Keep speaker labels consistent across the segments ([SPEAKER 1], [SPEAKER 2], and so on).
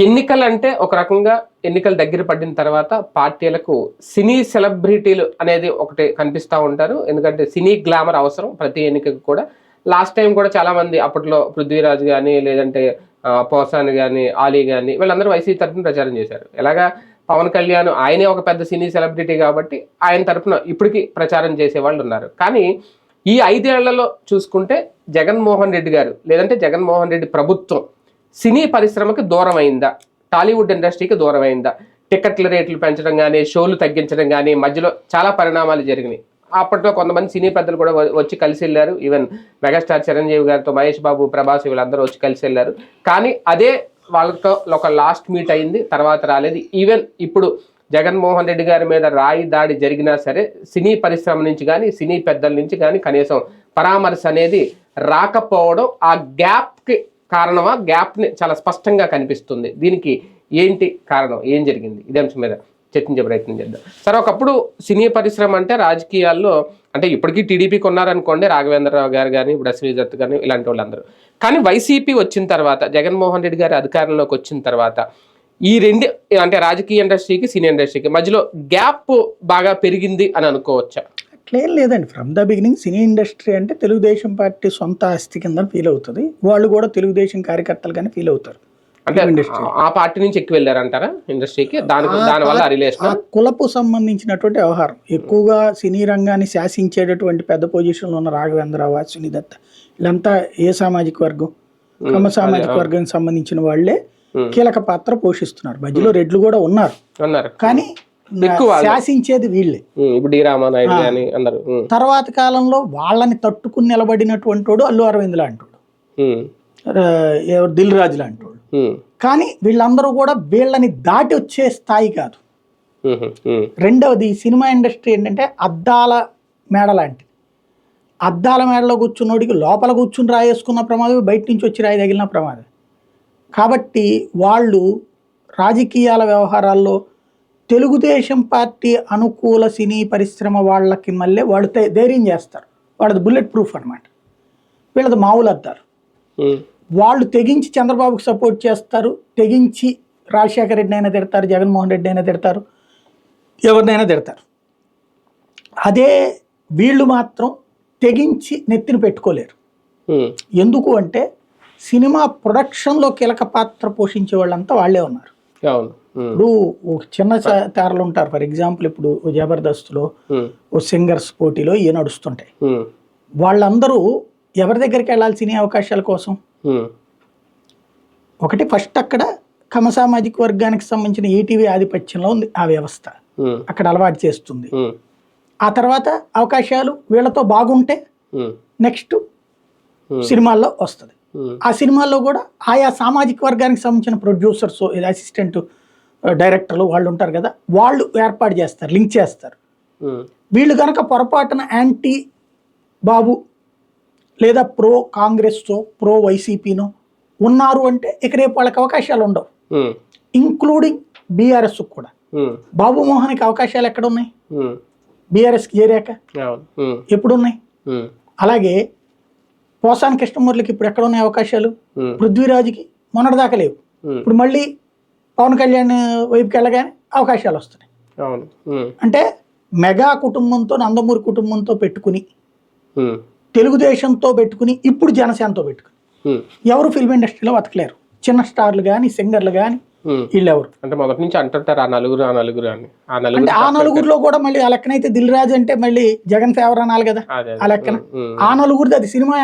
[SPEAKER 1] ఎన్నికలంటే ఒక రకంగా ఎన్నికలు దగ్గర పడిన తర్వాత పార్టీలకు సినీ సెలబ్రిటీలు అనేది ఒకటి కనిపిస్తూ ఉంటారు. ఎందుకంటే సినీ గ్లామర్ అవసరం ప్రతి ఎన్నికకు కూడా. లాస్ట్ టైం కూడా చాలామంది అప్పట్లో పృథ్వీరాజ్ కానీ లేదంటే పోసాని పోసాన్ కానీ ఆలీ కానీ వీళ్ళందరూ వైసీపీ తరఫున ప్రచారం చేశారు. ఎలాగా పవన్ కళ్యాణ్ ఆయనే ఒక పెద్ద సినీ సెలబ్రిటీ కాబట్టి ఆయన తరఫున ఇప్పటికీ ప్రచారం చేసే వాళ్ళు ఉన్నారు. కానీ ఈ ఐదేళ్ళలో చూసుకుంటే జగన్మోహన్ రెడ్డి గారు లేదంటే జగన్మోహన్ రెడ్డి ప్రభుత్వం సినీ పరిశ్రమకి దూరం అయిందా టాలీవుడ్ ఇండస్ట్రీకి దూరం అయిందా టికెట్ల రేట్లు పెంచడం కానీ షోలు తగ్గించడం కానీ మధ్యలో చాలా పరిణామాలు జరిగినాయి. అప్పట్లో కొంతమంది సినీ పెద్దలు కూడా వచ్చి కలిసి వెళ్ళారు. ఈవెన్ మెగాస్టార్ చిరంజీవి గారితో మహేష్ బాబు ప్రభాస్ వీళ్ళందరూ వచ్చి కలిసి వెళ్ళారు. కానీ అదే వాళ్ళతో ఒక లాస్ట్ మీట్ అయింది తర్వాత రాలేదు. ఈవెన్ ఇప్పుడు జగన్మోహన్ రెడ్డి గారి మీద రాయి దాడి జరిగినా సరే సినీ పరిశ్రమ నుంచి కానీ సినీ పెద్దల నుంచి కానీ కనీసం పరామర్శ అనేది రాకపోవడం ఆ గ్యాప్కి కారణమా? గ్యాప్ని చాలా స్పష్టంగా కనిపిస్తుంది. దీనికి ఏంటి కారణం? ఏం జరిగింది? ఇదే అంశం మీద చర్చించే ప్రయత్నం చేద్దాం. సరే ఒకప్పుడు సినీ పరిశ్రమ అంటే రాజకీయాల్లో అంటే ఇప్పటికీ టీడీపీకి ఉన్నారనుకోండి రాఘవేంద్రరావు గారు కానీ ఇప్పుడు అశ్విని కానీ ఇలాంటి వాళ్ళందరూ. కానీ వైసీపీ వచ్చిన తర్వాత జగన్మోహన్ రెడ్డి గారి అధికారంలోకి వచ్చిన తర్వాత ఈ రెండు అంటే రాజకీయ ఇండస్ట్రీకి సినీ ఇండస్ట్రీకి మధ్యలో గ్యాప్ బాగా పెరిగింది అని అనుకోవచ్చా?
[SPEAKER 2] అట్లేం లేదండి. From the beginning cine industry అంటే తెలుగుదేశం పార్టీ సొంత ఆస్తి కింద ఫీల్ అవుతుంది. వాళ్ళు కూడా తెలుగుదేశం కార్యకర్తలు కానీ ఫీల్ అవుతారు.
[SPEAKER 1] అంటే. ఆ పార్టీ నుంచి ఎక్కువ వెళ్ళారంటారా ఇండస్ట్రీకి? దానికి
[SPEAKER 2] ఆ
[SPEAKER 1] దాని వల్ల
[SPEAKER 2] పార్టీ-
[SPEAKER 1] రిలేషన్
[SPEAKER 2] కులపు సంబంధించినటువంటి వ్యవహారం. ఎక్కువగా సినీ రంగాన్ని శాసించేటటువంటి పెద్ద పొజిషన్లో ఉన్న రాఘవేంద్రరావు అశ్విని దత్త వీళ్ళంతా ఏ సామాజిక వర్గం? కమ్మ సామాజిక వర్గానికి సంబంధించిన వాళ్ళే. కీలక పాత్ర పోషిస్తున్నారు. మధ్యలో రెడ్లు కూడా ఉన్నారు. కానీ. శాసించేది వీళ్ళే.
[SPEAKER 1] ఇప్పుడు రామానాయుడు కానీ అందరు
[SPEAKER 2] తర్వాత కాలంలో వాళ్ళని తట్టుకుని నిలబడినటువంటి వాడు అల్లు అరవింద్ లాంటి వాడు.
[SPEAKER 1] ఉమ్,
[SPEAKER 2] ఆ, ఎవరు? దిల్ రాజు లాంటి వాడు.
[SPEAKER 1] ఉమ్,
[SPEAKER 2] కానీ వీళ్ళందరూ కూడా వీళ్ళని దాటి వచ్చే స్థాయి కాదు. రెండవది సినిమా ఇండస్ట్రీ ఏంటంటే అద్దాల మేడ లాంటిది. అద్దాల మేడలో కూర్చున్నోడికి లోపల కూర్చుని రాయేసుకున్న ప్రమాదం బయట నుంచి వచ్చి రాయి తగిలిన ప్రమాదం కాబట్టి వాళ్ళు రాజకీయాల వ్యవహారాల్లో తెలుగుదేశం పార్టీ అనుకూల సినీ పరిశ్రమ వాళ్ళకి మళ్ళీ వాళ్ళు ధైర్యం చేస్తారు. వాళ్ళది బుల్లెట్ ప్రూఫ్ అనమాట వీళ్ళది మామూలు అద్దారు వాళ్ళు తెగించి చంద్రబాబుకి సపోర్ట్ చేస్తారు. తెగించి రాజశేఖర రెడ్డి అయినా తిడతారు జగన్మోహన్ రెడ్డి అయినా తిడతారు ఎవరినైనా తిడతారు. అదే వీళ్ళు మాత్రం తెగించి నెత్తిన పెట్టుకోలేరు. ఎందుకు అంటే సినిమా ప్రొడక్షన్లో కీలక పాత్ర పోషించే వాళ్ళంతా వాళ్ళే ఉన్నారు.
[SPEAKER 1] అవును.
[SPEAKER 2] ఇప్పుడు ఒక చిన్న చ- తారలు ఉంటారు. ఫర్ ఎగ్జాంపుల్ ఇప్పుడు జబర్దస్త్లో
[SPEAKER 1] ఉమ్,
[SPEAKER 2] ఓ సింగర్స్ పోటీలో ఇవి నడుస్తుంటాయి. వాళ్ళందరూ ఎవరి దగ్గరికి వెళ్ళాలి సినీ అవకాశాల కోసం? ఒకటి ఫస్ట్ అక్కడ కమ సామాజిక వర్గానికి సంబంధించిన ఈటీవీ ఆధిపత్యంలో ఉంది ఆ వ్యవస్థ. అక్కడ అలవాటు చేస్తుంది. ఆ తర్వాత అవకాశాలు వీళ్ళతో బాగుంటే నెక్స్ట్
[SPEAKER 1] Hmm.
[SPEAKER 2] సినిమాల్లో వస్తుంది. ఆ సినిమాల్లో కూడా ఆయా సామాజిక వర్గానికి సంబంధించిన ప్రొడ్యూసర్స్ అసిస్టెంట్ డైరెక్టర్లు వాళ్ళు ఉంటారు కదా వాళ్ళు ఏర్పాటు చేస్తారు లింక్ చేస్తారు. వీళ్ళు కనుక పొరపాటున యాంటీ బాబు లేదా ప్రో కాంగ్రెస్తో ప్రో వైసీపీనో ఉన్నారు అంటే ఇక రేపు వాళ్ళకి అవకాశాలు ఉండవు. ఇంక్లూడింగ్ బీఆర్ఎస్ కూడా. బాబు మోహన్కి అవకాశాలు ఎక్కడ ఉన్నాయి బీఆర్ఎస్కి చేరాక
[SPEAKER 1] అవును. ఉమ్,
[SPEAKER 2] ఎప్పుడు ఉన్నాయి
[SPEAKER 1] ఉమ్,
[SPEAKER 2] అలాగే పోసాని కృష్ణమూర్తికి ఇప్పుడు ఎక్కడ ఉన్నాయి అవకాశాలు పృథ్వీరాజుకి మొన్నటిదాకా లేవు. ఇప్పుడు మళ్ళీ పవన్ కళ్యాణ్ వైపుకి వెళ్ళగానే అవకాశాలు వస్తున్నాయి.
[SPEAKER 1] అవును.
[SPEAKER 2] అంటే మెగా కుటుంబంతో నందమూరి కుటుంబంతో పెట్టుకుని తెలుగుదేశంతో పెట్టుకుని ఇప్పుడు జనసేనతో పెట్టుకుని ఎవరు ఫిల్మ్ ఇండస్ట్రీలో బతకలేరు. చిన్న స్టార్లు కానీ సింగర్లు కానీ. వీళ్ళెవరు?
[SPEAKER 1] అంటే మొదటి నుంచి అంటుంటారు ఆ నలుగురు ఆ నలుగురు అని.
[SPEAKER 2] అంటే ఆ నలుగురిలో కూడా మళ్ళీ ఆ లెక్కనైతే దిల్ రాజు అంటే మళ్ళీ జగన్ ఫేవర్ అనాలి కదా ఆ లెక్కన. ఆ నలుగురిది అది సినిమా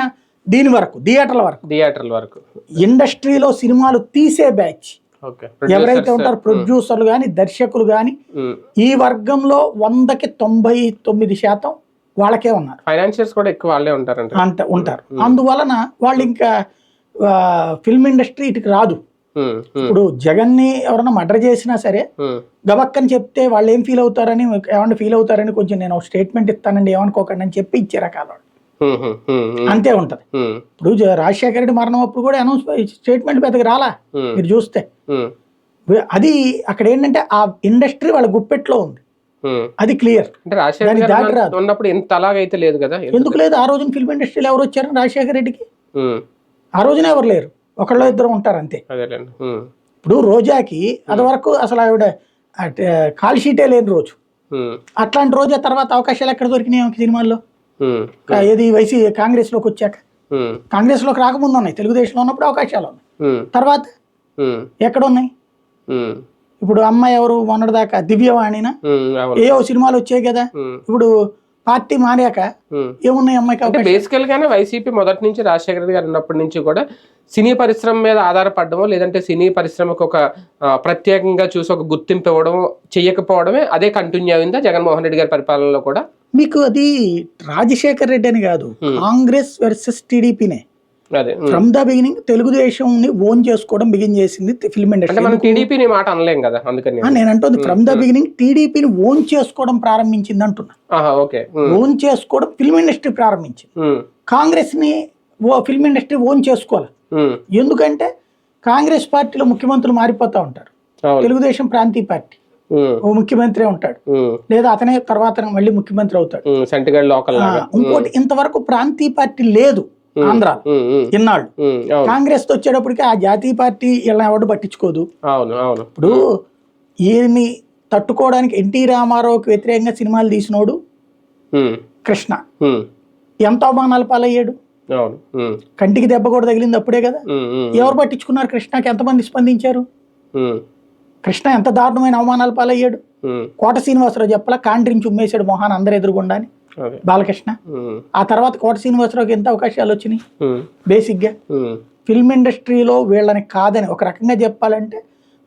[SPEAKER 2] దీని వరకు థియేటర్ల వరకు.
[SPEAKER 1] థియేటర్ల వరకు.
[SPEAKER 2] ఇండస్ట్రీలో సినిమాలు తీసే బ్యాచ్ ఎవరైతే ఉంటారో ప్రొడ్యూసర్లు కానీ దర్శకులు కానీ ఈ వర్గంలో వందకి తొంభై తొమ్మిది శాతం వాళ్ళకే ఉన్నారు.
[SPEAKER 1] ఫైనాన్షియర్స్ కూడా ఎక్కువ వాళ్ళే ఉంటారంట.
[SPEAKER 2] అంత ఉంటారు. అందువలన వాళ్ళు ఇంకా ఫిల్మ్ ఇండస్ట్రీ ఇటుకి రాదు. ఇప్పుడు జగన్ని ఎవరైనా మర్డర్ చేసినా సరే గబక్కని చెప్తే వాళ్ళు ఏం ఫీల్ అవుతారని ఏమన్నా ఫీల్ అవుతారని కొంచెం నేను ఒక స్టేట్మెంట్ ఇస్తానండి ఏమనుకోకండి అని చెప్పి ఇచ్చే రకాల అంతే ఉంటది. ఇప్పుడు రాజశేఖర రెడ్డి మరణం అప్పుడు కూడా అనౌన్స్ స్టేట్మెంట్ పెద్దగా రాలా? మీరు చూస్తే. అది అక్కడ ఏంటంటే ఆ ఇండస్ట్రీ వాళ్ళ గుప్పెట్లో ఉంది.
[SPEAKER 1] ఉమ్.
[SPEAKER 2] అది క్లియర్.
[SPEAKER 1] ఉన్నప్పుడు ఇంత అలాగైతే లేదు కదా?
[SPEAKER 2] ఎందుకు? లేదు? ఆ రోజున ఫిల్మ్ ఇండస్ట్రీలో ఎవరు వచ్చారు? రాజశేఖర రెడ్డికి?
[SPEAKER 1] ఉమ్,
[SPEAKER 2] ఆ రోజున ఎవరు లేరు. ఒకళ్ళు ఇద్దరు ఉంటారు అంతే. ఇప్పుడు రోజాకి అది వరకు అసలు ఆవిడ కాల్ షీటే లేని రోజు. అట్లాంటి రోజా తర్వాత అవకాశాలు ఎక్కడ దొరికినాయి ఆమెకి సినిమాల్లో? ఏది వైసీ కాంగ్రెస్లోకి వచ్చాక?
[SPEAKER 1] ఉమ్,
[SPEAKER 2] కాంగ్రెస్లోకి రాకముందు ఉన్నాయి. తెలుగుదేశంలో ఉన్నప్పుడు అవకాశాలు ఉన్నాయి. తర్వాత ఎక్కడ ఉన్నాయి ఇప్పుడు అమ్మాయి ఎవరు? మొన్నటిదాకా దివ్యవాణినా? ఏవో సినిమాలు వచ్చాయి కదా? ఇప్పుడు పార్టీ మారాక. ఏమున్నాయి అమ్మాయికి
[SPEAKER 1] అంటే
[SPEAKER 2] అవకాశం
[SPEAKER 1] బేసికల్ గానే వైసీపీ మొదటి నుంచి రాజశేఖర రెడ్డి గారు ఉన్నప్పటి నుంచి కూడా సినీ పరిశ్రమ మీద ఆధారపడడమో లేదంటే సినీ పరిశ్రమకు ఒక ప్రత్యేకంగా చూసి ఒక గుర్తింపు ఇవ్వడం చెయ్యకపోవడమే అదే కంటిన్యూ అయిందా జగన్మోహన్ రెడ్డి గారి పరిపాలనలో కూడా?
[SPEAKER 2] మీకు అది రాజశేఖర్ రెడ్డి అని కాదు. కాంగ్రెస్ వర్సెస్ టీడీపీనే. ఫ్రమ్ ద బిగినింగ్ తెలుగుదేశం ని ఓన్ చేసుకోవడం బిగిన్ చేసింది ఫిల్మ్ ఇండస్ట్రీ
[SPEAKER 1] టీడీపీని మాట అనలేం కదా అందుకని
[SPEAKER 2] నేను. అంటుంది ఫ్రమ్ ద బిగినింగ్ టీడీపీని ఓన్ చేసుకోవడం ప్రారంభించింది అంటున్నా.
[SPEAKER 1] ఓకే
[SPEAKER 2] ఓన్ చేసుకోవడం ఫిల్మ్ ఇండస్ట్రీ ప్రారంభించింది. కాంగ్రెస్ని ఓ ఫిల్మ్ ఇండస్ట్రీ ఓన్ చేసుకోవాలి. ఎందుకంటే కాంగ్రెస్ పార్టీలో ముఖ్యమంత్రులు మారిపోతూ ఉంటారు. తెలుగుదేశం ప్రాంతీయ పార్టీ. ఓ ముఖ్యమంత్రి ఉంటాడు. లేదా అతనే తర్వాత మళ్ళీ ముఖ్యమంత్రి అవుతాడు. ఇంకోటి ఇంతవరకు ప్రాంతీయ పార్టీ లేదు.
[SPEAKER 1] ఉమ్,
[SPEAKER 2] ఇన్నాళ్ళు. కాంగ్రెస్తో వచ్చేటప్పటికి ఆ జాతీయ పార్టీ ఇలా ఎవడు పట్టించుకోదు? ఇప్పుడు ఈయన్ని తట్టుకోవడానికి ఎన్టీ రామారావుకి వ్యతిరేకంగా సినిమాలు తీసినోడు కృష్ణ. ఎంత అవమానాలు పాలయ్యాడు? కంటికి దెబ్బ కూడా తగిలింది అప్పుడే కదా. ఎవరు పట్టించుకున్నారు కృష్ణకి? ఎంతమంది స్పందించారు? కృష్ణ ఎంత దారుణమైన అవమానాలు పాలయ్యాడు? కోట శ్రీనివాసరావు చెప్పలా కాండ్రించి ఉమ్మేశాడు మొహాన్ అందరు ఎదురుగుండా బాలకృష్ణ? ఆ తర్వాత కోట శ్రీనివాసరావుకి ఎంత అవకాశాలు వచ్చినాయి? బేసిక్గా. ఫిల్మ్ ఇండస్ట్రీలో వీళ్ళని కాదని ఒక రకంగా చెప్పాలంటే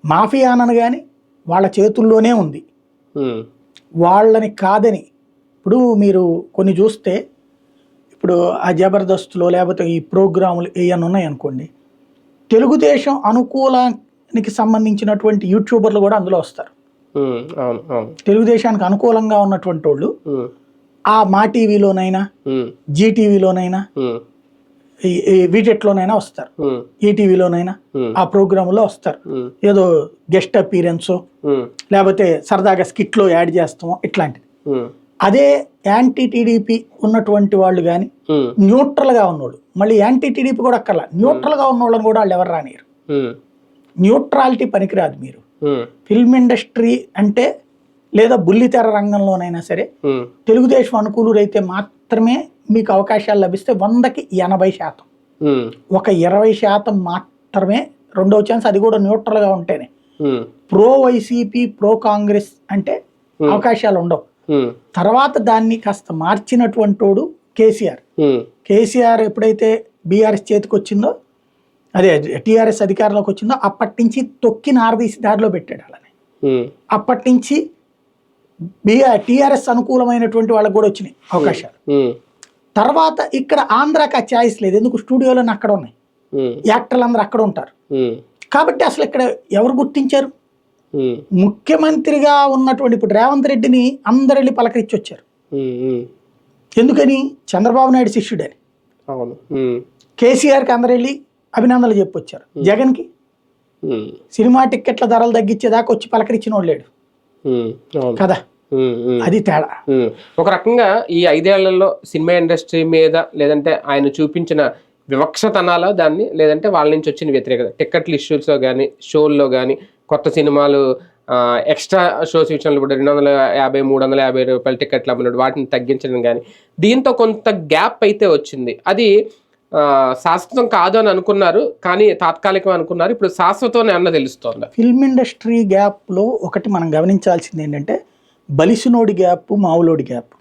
[SPEAKER 2] మాఫియానను కానీ వాళ్ళ చేతుల్లోనే ఉంది. వాళ్ళని కాదని ఇప్పుడు మీరు కొన్ని చూస్తే ఇప్పుడు ఆ జబర్దస్త్లో లేకపోతే ఈ ప్రోగ్రాములు ఏమైనా ఉన్నాయనుకోండి తెలుగుదేశం అనుకూలానికి సంబంధించినటువంటి యూట్యూబర్లు కూడా అందులో వస్తారు. తెలుగుదేశానికి అనుకూలంగా ఉన్నటువంటి వాళ్ళు ఆ మా టీవీలోనైనా జీటీవీలోనైనా వీటెట్లోనైనా వస్తారు. ఈటీవీలోనైనా ఆ ప్రోగ్రాంలో వస్తారు. ఏదో గెస్ట్ అపీరెన్సో లేకపోతే సరదాగా స్కిట్లో యాడ్ చేస్తామో ఇట్లాంటిది. అదే యాంటీ టీడీపీ ఉన్నటువంటి వాళ్ళు కానీ న్యూట్రల్గా ఉన్నోళ్ళు. మళ్ళీ యాంటీ టీడీపీ కూడా అక్కర్లా. న్యూట్రల్గా ఉన్నోళ్ళని కూడా వాళ్ళు ఎవరు రానియరు. న్యూట్రాలిటీ పనికిరాదు మీరు. ఫిల్మ్ ఇండస్ట్రీ అంటే లేదా బుల్లితెర రంగంలోనైనా సరే తెలుగుదేశం అనుకూలురైతే మాత్రమే మీకు అవకాశాలు లభిస్తే వందకి ఎనభై శాతం. ఒక ఇరవై శాతం మాత్రమే రెండవ ఛాన్స్ అది కూడా న్యూట్రల్గా ఉంటేనే. ప్రో వైసీపీ ప్రో కాంగ్రెస్ అంటే అవకాశాలు ఉండవు. తర్వాత దాన్ని కాస్త మార్చినటువంటి వాడు కేసీఆర్ కేసీఆర్ ఎప్పుడైతే బీఆర్ఎస్ చేతికి వచ్చిందో అదే టీఆర్ఎస్ అధికారంలోకి వచ్చిందో అప్పటి నుంచి తొక్కి నారదీసి దారిలో పెట్టాడు అలానే. అప్పటి నుంచి బీఆర్ టీఆర్ఎస్ అనుకూలమైనటువంటి వాళ్ళకి కూడా వచ్చినాయి అవకాశాలు. తర్వాత ఇక్కడ ఆంధ్రాకి ఆ ఛాయిస్ లేదు. ఎందుకు? స్టూడియోలో అక్కడ ఉన్నాయి యాక్టర్లు అందరూ అక్కడ ఉంటారు. కాబట్టి అసలు ఇక్కడ ఎవరు గుర్తించారు? ముఖ్యమంత్రిగా ఉన్నటువంటి ఇప్పుడు రేవంత్ రెడ్డిని అందరు వెళ్ళి పలకరించి వచ్చారు ఎందుకని? చంద్రబాబు నాయుడు
[SPEAKER 1] ఉమ్,
[SPEAKER 2] కేసీఆర్కి అందరు వెళ్ళి అభినందనలు చెప్పొచ్చారు జగన్కి? సినిమా టిక్కెట్ల ధరలు తగ్గించేదాకా వచ్చి పలకరించిన వాడు లేడు. కదా. అది తేడా.
[SPEAKER 1] ఒక రకంగా ఈ ఐదేళ్ళలో సినిమా ఇండస్ట్రీ మీద లేదంటే ఆయన చూపించిన వివక్షతనాల దాన్ని లేదంటే వాళ్ళ నుంచి వచ్చిన వ్యతిరేకత. టికెట్ల ఇష్యూస్లో కానీ షోల్లో కానీ కొత్త సినిమాలు ఎక్స్ట్రా షోస్ విషయంలో ఇప్పుడు రెండు వందల యాభై మూడు వందల యాభై రూపాయల టికెట్లు అమ్మినాడు వాటిని తగ్గించడం కానీ దీంతో కొంత గ్యాప్ అయితే వచ్చింది. అది శాశ్వతం కాదు అని అనుకున్నారు కానీ తాత్కాలికం అనుకున్నారు. ఇప్పుడు శాశ్వతం అన్న తెలుస్తోంది.
[SPEAKER 2] ఫిల్మ్ ఇండస్ట్రీ గ్యాప్లో ఒకటి మనం గమనించాల్సింది ఏంటంటే బలిసినోడి గ్యాప్ మావులోడి గ్యాప్.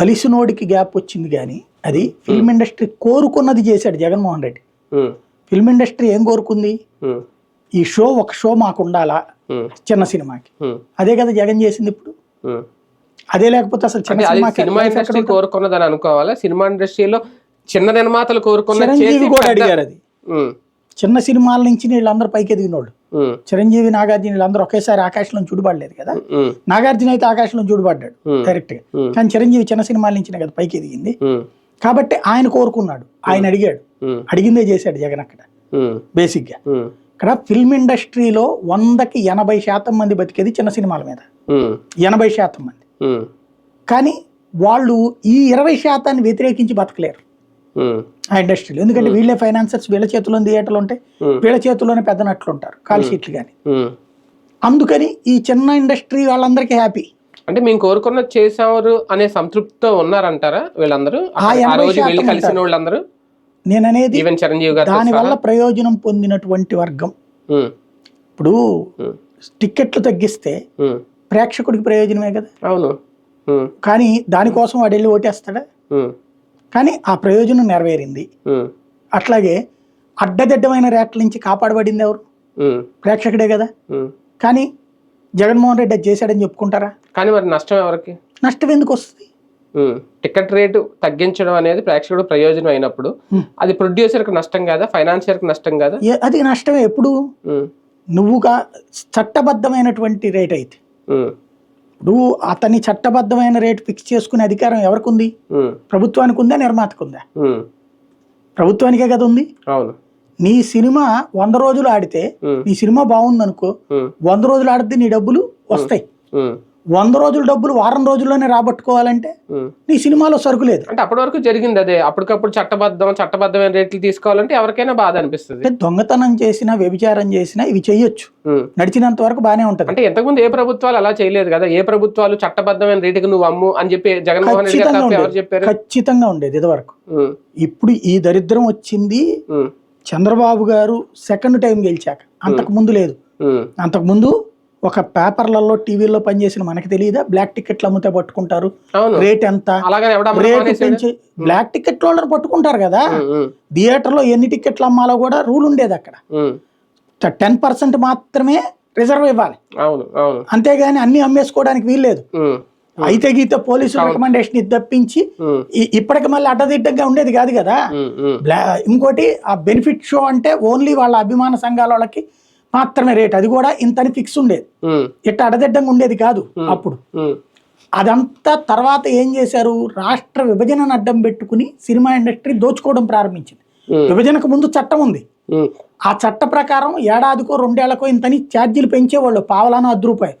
[SPEAKER 2] బలిసినోడికి గ్యాప్ వచ్చింది కానీ అది ఫిల్మ్ ఇండస్ట్రీ కోరుకున్నది చేశాడు జగన్మోహన్ రెడ్డి. ఫిల్మ్ ఇండస్ట్రీ ఏం కోరుకుంది? ఈ షో ఒక షో మాకు ఉండాలా? చిన్న సినిమాకి. అదే కదా జగన్ చేసింది ఇప్పుడు. అదే లేకపోతే అసలు చిన్న
[SPEAKER 1] సినిమా ఇండస్ట్రీ? కోరుకున్నదని అనుకోవాలా? సినిమా ఇండస్ట్రీలో చిన్న నిర్మాతలు కోరుకున్న
[SPEAKER 2] చిరంజీవి కూడా అడిగారు అది. చిన్న సినిమాల నుంచి వీళ్ళందరూ పైకి ఎదిగినోళ్ళు చిరంజీవి నాగార్జున వీళ్ళందరూ ఒకేసారి ఆకాశంలో చూడబడలేదు కదా. నాగార్జున అయితే ఆకాశంలో చూడబడ్డాడు.
[SPEAKER 1] డైరెక్ట్గా.
[SPEAKER 2] కానీ చిరంజీవి చిన్న సినిమాల నుంచినే కదా పైకి ఎదిగింది. కాబట్టి ఆయన కోరుకున్నాడు ఆయన అడిగాడు అడిగిందే చేశాడు జగన్ అక్కడ
[SPEAKER 1] బేసిక్గా
[SPEAKER 2] ఇక్కడ ఫిల్మ్ ఇండస్ట్రీలో వందకి ఎనభై శాతం మంది బతికేది చిన్న సినిమాల మీద. ఎనభై శాతం మంది. కానీ వాళ్ళు ఈ ఇరవై శాతాన్ని వ్యతిరేకించి బతకలేరు. ఆ ఇండస్ట్రీలో. ఎందుకంటే వీళ్ళే ఫైనాన్సర్స్ వీళ్ళ చేతిలో థియేటర్లు ఉంటాయి
[SPEAKER 1] ఉమ్,
[SPEAKER 2] వీళ్ళ చేతిలోనే పెద్ద నట్లు ఉంటారు కాల్ షీట్లు కానీ. అందుకని ఈ చిన్న ఇండస్ట్రీ వాళ్ళందరికీ హ్యాపీ
[SPEAKER 1] అంటే మేము కోరుకున్న చేసారు అనే సంతృప్తితో ఉన్నారంటారా వీళ్ళందరూ?
[SPEAKER 2] ఆ
[SPEAKER 1] రోజు వెళ్ళి కలిసిన. వాళ్ళందరూ?
[SPEAKER 2] నేను అనేది
[SPEAKER 1] ఈవెన్ చిరంజీవి గారు
[SPEAKER 2] దానివల్ల ప్రయోజనం పొందినటువంటి వర్గం. ఇప్పుడు టిక్కెట్లు తగ్గిస్తే ప్రేక్షకుడికి ప్రయోజనమే కదా.
[SPEAKER 1] అవును.
[SPEAKER 2] కానీ దానికోసం వాడు వెళ్ళి ఓటేస్తాడా? కానీ ఆ ప్రయోజనం నెరవేరింది. అట్లాగే అడ్డదిడ్డమైన రేట్ల నుంచి కాపాడబడింది ఎవరు? ప్రేక్షకుడే కదా. కానీ జగన్మోహన్ రెడ్డి అది చేశాడని చెప్పుకుంటారా?
[SPEAKER 1] కానీ మరి నష్టం ఎవరికి?
[SPEAKER 2] నష్టం ఎందుకు వస్తుంది?
[SPEAKER 1] టికెట్ రేటు తగ్గించడం అనేది ప్రేక్షకుడు ప్రయోజనం అయినప్పుడు. అది ప్రొడ్యూసర్కి నష్టం కాదా? ఫైనాన్షియర్కి నష్టం కాదా?
[SPEAKER 2] అది నష్టమే ఎప్పుడు? నువ్వుగా చట్టబద్ధమైనటువంటి రేట్ అయితే. ఇప్పుడు అతని చట్టబద్ధమైన రేట్ ఫిక్స్ చేసుకునే అధికారం ఎవరికి ఉంది ప్రభుత్వానికి ఉందా నిర్మాతకు ఉందా ప్రభుత్వానికే కదా ఉంది? నీ సినిమా వంద రోజులు ఆడితే నీ సినిమా బాగుందనుకో
[SPEAKER 1] ఉమ్,
[SPEAKER 2] వంద రోజులు ఆడితే నీ డబ్బులు వస్తాయి. వంద రోజుల డబ్బులు వారం రోజుల్లోనే రాబట్టుకోవాలంటే. నీ సినిమాలో సరుకు లేదు.
[SPEAKER 1] అంటే అప్పటి వరకు జరిగింది అదే. అప్పటికప్పుడు చట్టబద్ధం చట్టబద్ధమైన రేట్లు తీసుకోవాలంటే ఎవరికైనా బాధ అనిపిస్తుంది.
[SPEAKER 2] అంటే దొంగతనం చేసినా వ్యభిచారం చేసినా ఇవి చెయ్యొచ్చు.
[SPEAKER 1] ఉమ్.
[SPEAKER 2] నడిచినంత వరకు బానే ఉంటది.
[SPEAKER 1] అంటే ఇంతకుముందు ఏ ప్రభుత్వాలు అలా చేయలేదు కదా. ఏ ప్రభుత్వాలు చట్టబద్ధమైన రేటుకి నువ్వు అమ్ము అని చెప్పి జగన్మోహన్ రెడ్డి ఎవరు చెప్పారు?
[SPEAKER 2] ఖచ్చితంగా ఉండేది ఇదివరకు. ఇప్పుడు ఈ దరిద్రం వచ్చింది. చంద్రబాబు గారు సెకండ్ టైం గెలిచాక. అంతకు ముందు లేదు. అంతకు ముందు ఒక పేపర్లలో టీవీల్లో పనిచేసిన మనకి తెలియదా? బ్లాక్ టికెట్లు అమ్మితే పట్టుకుంటారు. రేట్ ఎంత? రేటు పెంచి బ్లాక్ టికెట్ వాళ్ళని పట్టుకుంటారు కదా? థియేటర్లో ఎన్ని టికెట్లు అమ్మాలో కూడా రూల్ ఉండేది అక్కడ. టెన్ పర్సెంట్ మాత్రమే రిజర్వ్ ఇవ్వాలి. అంతేగాని అన్ని అమ్మేసుకోవడానికి వీల్లేదు. అయితే గీతే పోలీసు రికమెండేషన్ ఇది తప్పించి ఇప్పటికి మళ్ళీ అడ్డదిడ్డంగా ఉండేది కాదు కదా? ఇంకోటి ఆ బెనిఫిట్ షో అంటే ఓన్లీ వాళ్ళ అభిమాన సంఘాల వాళ్ళకి మాత్రమే రేట్. అది కూడా ఇంతని ఫిక్స్ ఉండేది. ఇట్ట అడదిడ్డంగా ఉండేది కాదు అప్పుడు. అదంతా తర్వాత ఏం చేశారు? రాష్ట్ర విభజనను అడ్డం పెట్టుకుని సినిమా ఇండస్ట్రీ దోచుకోవడం ప్రారంభించింది. విభజనకు ముందు చట్టం ఉంది. ఆ చట్ట ప్రకారం ఏడాదికో రెండేళ్ళకో ఇంతని ఛార్జీలు పెంచేవాళ్ళు. పావలాను అర్ధ రూపాయలు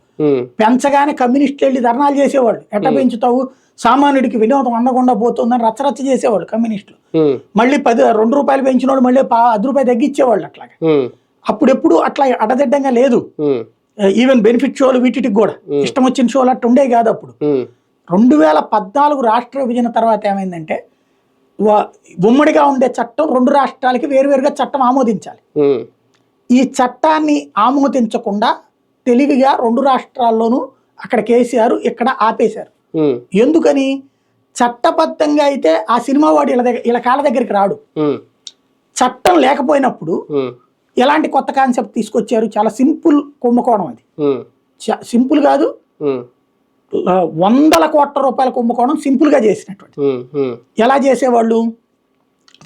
[SPEAKER 2] పెంచగానే కమ్యూనిస్టులు వెళ్ళి ధర్నాలు చేసేవాళ్ళు. ఎట్ట పెంచుతావు? సామాన్యుడికి వినోదం అందకుండా పోతుందని రచ్చరచ్చ చేసేవాళ్ళు కమ్యూనిస్టులు. మళ్ళీ పది రెండు రూపాయలు పెంచిన వాళ్ళు మళ్ళీ పా అర్ధ రూపాయలు తగ్గించేవాళ్ళు అట్లాగా. అప్పుడెప్పుడు అట్లా అడదిడ్డంగా లేదు. ఈవెన్ బెనిఫిట్ షోలు వీటికి కూడా. ఇష్టం వచ్చిన షోలు అట్టు ఉండే కాదు అప్పుడు. రెండు వేల పద్నాలుగు రాష్ట్ర విభజన తర్వాత ఏమైందంటే ఉమ్మడిగా ఉండే చట్టం రెండు రాష్ట్రాలకి వేరువేరుగా చట్టం ఆమోదించాలి. ఈ చట్టాన్ని ఆమోదించకుండా తెలివిగా రెండు రాష్ట్రాల్లోనూ అక్కడ కేసీఆర్ ఇక్కడ ఆపేశారు. ఎందుకని? చట్టబద్ధంగా అయితే ఆ సినిమా వాడు వీళ్ళ దగ్గర వీళ్ళ కాళ్ళ దగ్గరికి రాడు. చట్టం లేకపోయినప్పుడు ఎలాంటి కొత్త కాన్సెప్ట్ తీసుకొచ్చారు? చాలా సింపుల్ కుంభకోణం అది. సింపుల్ కాదు. వందల కోట్ల రూపాయల కుంభకోణం సింపుల్గా చేసినటువంటి ఎలా చేసేవాళ్ళు?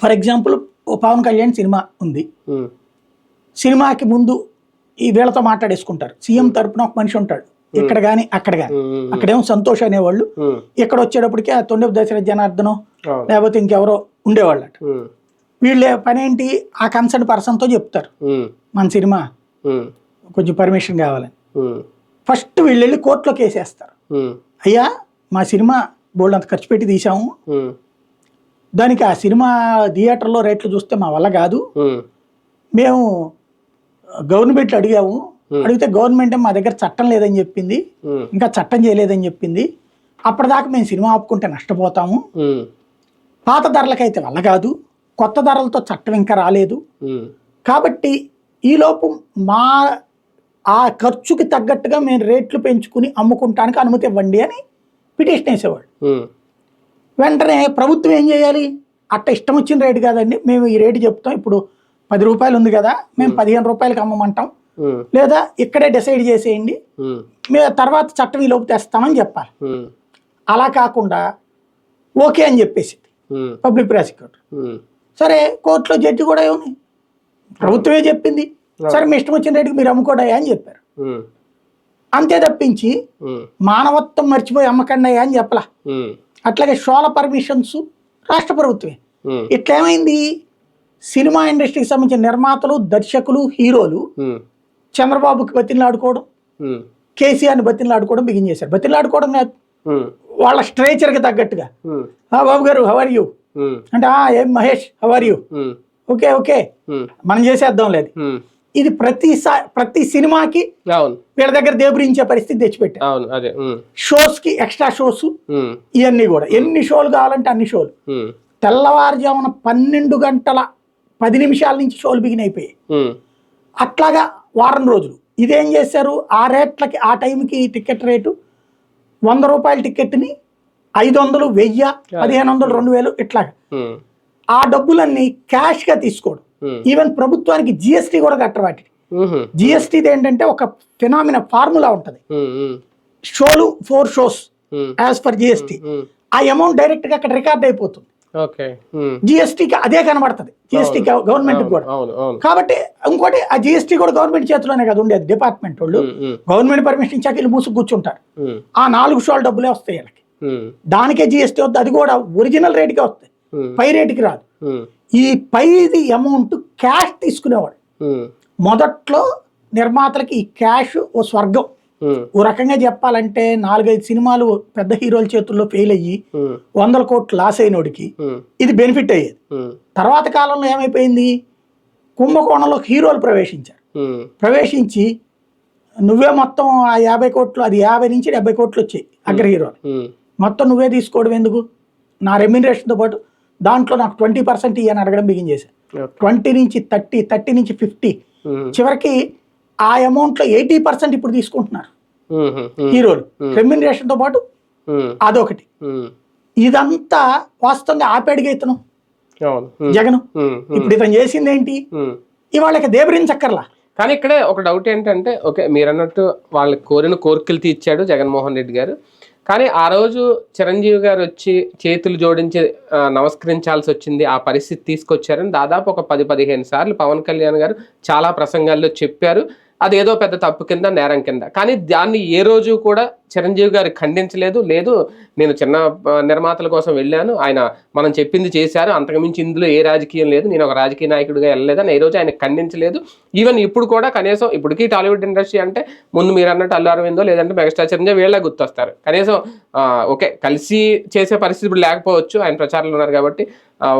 [SPEAKER 2] For example Pawan Kalyan cinema ఉంది. సినిమాకి ముందు ఈ వీళ్ళతో మాట్లాడేసుకుంటారు. సీఎం తరపున ఒక మనిషి ఉంటాడు. ఇక్కడ కానీ అక్కడ కానీ అక్కడేమో సంతోష్ అనేవాళ్ళు. ఇక్కడ వచ్చేటప్పటికి ఆ తొండెపు దశరథ జనార్దనం. లేకపోతే ఇంకెవరో ఉండేవాళ్ళట.
[SPEAKER 1] ఉమ్,
[SPEAKER 2] వీళ్ళే పని ఏంటి ఆ కన్సర్న్ పర్సన్తో చెప్తారు. మన సినిమా. కొంచెం పర్మిషన్ కావాలని. ఫస్ట్ వీళ్ళు వెళ్ళి కోర్టులో కేసేస్తారు. అయ్యా మా సినిమా బోల్డ్ అంత ఖర్చు పెట్టి తీసాము దానికి ఆ సినిమా థియేటర్లో రేట్లు చూస్తే మా వల్ల కాదు. మేము గవర్నమెంట్ అడిగాము. అడిగితే గవర్నమెంట్ మా దగ్గర చట్టం లేదని చెప్పింది. ఇంకా చట్టం చేయలేదని చెప్పింది. అప్పటిదాకా మేము సినిమా ఆపుకుంటే నష్టపోతాము. పాత ధరలకైతే వల్ల కాదు. కొత్త ధరలతో చట్టం ఇంకా రాలేదు. కాబట్టి ఈలోపు మా ఆ ఖర్చుకి తగ్గట్టుగా మేము రేట్లు పెంచుకుని అమ్ముకుంటానికి అనుమతి ఇవ్వండి అని పిటిషన్ వేసేవాడు వెంటనే ప్రభుత్వం ఏం చేయాలి? అట్ట ఇష్టం వచ్చిన రేటు కాదండి. మేము ఈ రేటు చెప్తాం. ఇప్పుడు పది రూపాయలు ఉంది కదా మేము పదిహేను రూపాయలకి అమ్మమంటాం. లేదా ఇక్కడే డిసైడ్ చేసేయండి. మేము తర్వాత చట్టం ఈ లోపు తెస్తామని చెప్పాలి. అలా కాకుండా ఓకే అని చెప్పేసి పబ్లిక్ ప్రాసిక్యూటర్. సరే కోర్టులో జడ్జి కూడా ఏముంది? ప్రభుత్వమే చెప్పింది. సరే మీ ఇష్టం వచ్చిన రేటుకి మీరు అమ్ముకోడయా అని చెప్పారు. అంతే తప్పించి మానవత్వం మర్చిపోయి అమ్మకండి అయ్యా అని చెప్పలా. అట్లాగే షోల పర్మిషన్స్ రాష్ట్ర ప్రభుత్వమే. ఇట్లేమైంది? సినిమా ఇండస్ట్రీకి సంబంధించిన నిర్మాతలు దర్శకులు హీరోలు చంద్రబాబుకి బతిన్లాడుకోవడం
[SPEAKER 1] ఉమ్,
[SPEAKER 2] కేసీఆర్ని బతిన్లాడుకోవడం బిగిన్ చేశారు. బతిన్లాడుకోవడం కాదు వాళ్ళ స్ట్రేచర్కి తగ్గట్టుగా.
[SPEAKER 1] ఉమ్,
[SPEAKER 2] "ఆ, బాబు గారు హవర్ యూ అంటే "ఆ, ఏం Mahesh hour you
[SPEAKER 1] um,
[SPEAKER 2] okay okay.
[SPEAKER 1] Um,
[SPEAKER 2] మనం చేసేద్దాం లేదు. ఇది ప్రతిసారి ప్రతి సినిమాకి వీళ్ళ దగ్గర దేబరించే పరిస్థితి తెచ్చిపెట్టారు.
[SPEAKER 1] ఉమ్,
[SPEAKER 2] షోస్కి ఎక్స్ట్రా షోస్ ఇవన్నీ కూడా. ఎన్ని షోలు కావాలంటే అన్ని షోలు. తెల్లవారుజామున పన్నెండు గంటల పది నిమిషాల నుంచి షోలు బిగిన్ అయిపోయాయి. అట్లాగా వారం రోజులు. ఇదేం చేశారు? ఆ రేట్లకి ఆ టైంకి టికెట్ రేటు వంద రూపాయల టికెట్ని ఐదు వందలు వెయ్యి పదిహేను వందలు రెండు వేలు ఇట్లాగా.
[SPEAKER 1] ఉమ్,
[SPEAKER 2] ఆ డబ్బులన్నీ క్యాష్గా తీసుకోవడం
[SPEAKER 1] ఉమ్,
[SPEAKER 2] ఈవెన్ ప్రభుత్వానికి జిఎస్టీ కూడా కట్టవాటి
[SPEAKER 1] ఉమ్,
[SPEAKER 2] జిఎస్టీది ఏంటంటే ఒక ఫినామిన ఫార్ములా ఉంటుంది. షోలు four shows as per GST. ఆ అమౌంట్ డైరెక్ట్గా అక్కడ రికార్డ్ అయిపోతుంది. జిఎస్టీకి అదే కనబడుతుంది. జిఎస్టీ గవర్నమెంట్ కూడా. కాబట్టి ఇంకోటి ఆ జిఎస్టీ కూడా గవర్నమెంట్ చేతిలోనే కదా ఉండేది డిపార్ట్మెంట్ వాళ్ళు. గవర్నమెంట్ పర్మిషన్ ఇచ్చాక వీళ్ళు మూసుకు కూర్చుంటారు. ఆ నాలుగు షోల డబ్బులే వస్తాయి వీళ్ళకి. దానికే జిఎస్టీ వద్దు అది కూడా ఒరిజినల్ రేటుకే వస్తాయి. పై రేటుకి రాదు. ఈ పైది అమౌంట్ క్యాష్ తీసుకునేవాడు. మొదట్లో నిర్మాతలకి ఈ క్యాష్ ఓ స్వర్గం. ఓ రకంగా చెప్పాలంటే నాలుగైదు సినిమాలు పెద్ద హీరోల చేతుల్లో ఫెయిల్ అయ్యి వందల కోట్లు లాస్ అయినోడికి ఇది బెనిఫిట్ అయ్యేది. తర్వాత కాలంలో ఏమైపోయింది? కుంభకోణంలో హీరోలు ప్రవేశించారు. ప్రవేశించి నువ్వే మొత్తం ఆ యాభై కోట్లు అది యాభై నుంచి డెబ్బై కోట్లు వచ్చాయి అగ్ర హీరోలు. మొత్తం నువ్వే తీసుకోవడం ఎందుకు? నా రెమ్యునరేషన్తో పాటు దాంట్లో నాకు ట్వంటీ పర్సెంట్ ఇయ్యని అడగడం బిగిన్ చేశాను. ట్వంటీ నుంచి థర్టీ థర్టీ నుంచి ఫిఫ్టీ
[SPEAKER 1] ఉమ్,
[SPEAKER 2] చివరికి ఆ అమౌంట్లో ఎయిటీ పర్సెంట్ ఇప్పుడు తీసుకుంటున్నారు.
[SPEAKER 1] ఉమ్, ఉమ్,
[SPEAKER 2] హీరోలు. రెమ్యునరేషన్తో పాటు అదొకటి. ఇదంతా వాస్తవంగా ఆపాడిగా ఇతను. జగన్. ఇప్పుడు ఇతను చేసింది ఏంటి. ఇవాళకి దేబరించక్కర్లా.
[SPEAKER 1] కానీ ఇక్కడే ఒక డౌట్ ఏంటంటే ఓకే మీరు అన్నట్టు వాళ్ళకి కోరిన కోరికలు తీర్చాడు జగన్మోహన్ రెడ్డి గారు. కానీ ఆ రోజు చిరంజీవి గారు వచ్చి చేతులు జోడించి నమస్కరించాల్సి వచ్చింది. ఆ పరిస్థితి తీసుకొచ్చారని దాదాపు ఒక పది పదిహేను సార్లు పవన్ కళ్యాణ్ గారు చాలా ప్రసంగాల్లో చెప్పారు. అది ఏదో పెద్ద తప్పు కింద నేరం కింద. కానీ దాన్ని ఏ రోజు కూడా చిరంజీవి గారు ఖండించలేదు. లేదు నేను చిన్న నిర్మాతల కోసం వెళ్ళాను. ఆయన మనం చెప్పింది చేశారు. అంతకుమించి ఇందులో ఏ రాజకీయం లేదు. నేను ఒక రాజకీయ నాయకుడిగా వెళ్ళలేదని ఏ రోజు ఆయన ఖండించలేదు. ఈవెన్ ఇప్పుడు కూడా కనీసం ఇప్పటికీ టాలీవుడ్ ఇండస్ట్రీ అంటే ముందు మీరు అన్నట్టు అల్లు అరవిందో లేదంటే మెగాస్టార్ చిరంజీవి వీళ్ళ గుర్తొస్తారు. కనీసం ఓకే కలిసి చేసే పరిస్థితి ఇప్పుడు లేకపోవచ్చు. ఆయన ప్రచారంలో ఉన్నారు కాబట్టి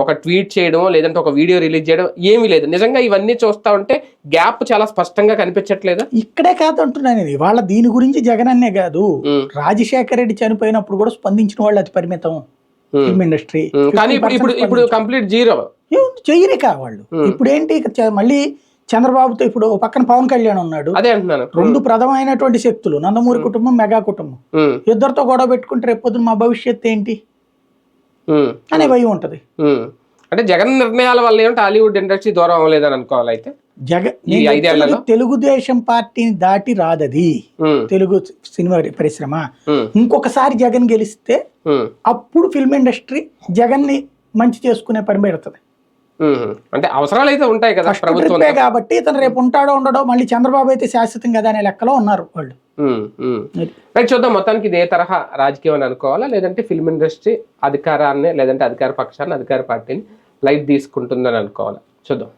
[SPEAKER 1] ఒక ట్వీట్ చేయడం లేదంటే ఒక వీడియో రిలీజ్ చేయడం ఏమీ లేదు. నిజంగా ఇవన్నీ చూస్తా ఉంటే గ్యాప్ చాలా స్పష్టంగా కనిపించట్లేదు?
[SPEAKER 2] ఇక్కడే కాదు అంటున్నాను నేను. ఇవాళ దీని గురించి జగన్ అన్నే కాదు. రాజశేఖర రెడ్డి చనిపోయినప్పుడు కూడా స్పందించిన వాళ్ళు అతి పరిమితం ఫిల్మ్ ఇండస్ట్రీ.
[SPEAKER 1] కానీ ఇప్పుడు ఇప్పుడు కంప్లీట్ జీరో
[SPEAKER 2] చెయ్యరిక వాళ్ళు? ఇప్పుడు ఏంటి మళ్ళీ చంద్రబాబుతో ఇప్పుడు పక్కన పవన్ కళ్యాణ్ ఉన్నాడు.
[SPEAKER 1] అదే అంటున్నాను.
[SPEAKER 2] రెండు ప్రధానమైనటువంటి శక్తులు నందమూరి కుటుంబం మెగా కుటుంబం. ఇద్దరితో గొడవ పెట్టుకుంటే రేపొద్దున మా భవిష్యత్తు ఏంటి? అనే భయం ఉంటది.
[SPEAKER 1] అంటే జగన్ నిర్ణయాల వల్ల ఏమో టాలీవుడ్ ఇండస్ట్రీ దూరం అవ్వలేదని అనుకోవాలి అయితే
[SPEAKER 2] జగ తెలుగుదేశం పార్టీని దాటి రాదది. తెలుగు సినిమా పరిశ్రమ. ఇంకొకసారి జగన్ గెలిస్తే అప్పుడు ఫిల్మ్ ఇండస్ట్రీ జగన్ని మంచి చేసుకునే పని పెడుతుంది.
[SPEAKER 1] అంటే అవసరాలు అయితే ఉంటాయి కదా ప్రభుత్వం
[SPEAKER 2] కాబట్టి ఇతను రేపు ఉంటాడో ఉండడో మళ్ళీ చంద్రబాబు అయితే శాశ్వతం కదా అనే లెక్కలో ఉన్నారు వాళ్ళు.
[SPEAKER 1] రైట్ చూద్దాం మొత్తానికి ఇదే తరహా రాజకీయం అని అనుకోవాలా? లేదంటే ఫిల్మ్ ఇండస్ట్రీ అధికారాన్ని లేదంటే అధికార పక్షాన్ని అధికార పార్టీని లైట్ తీసుకుంటుందని అనుకోవాలా? చూద్దాం.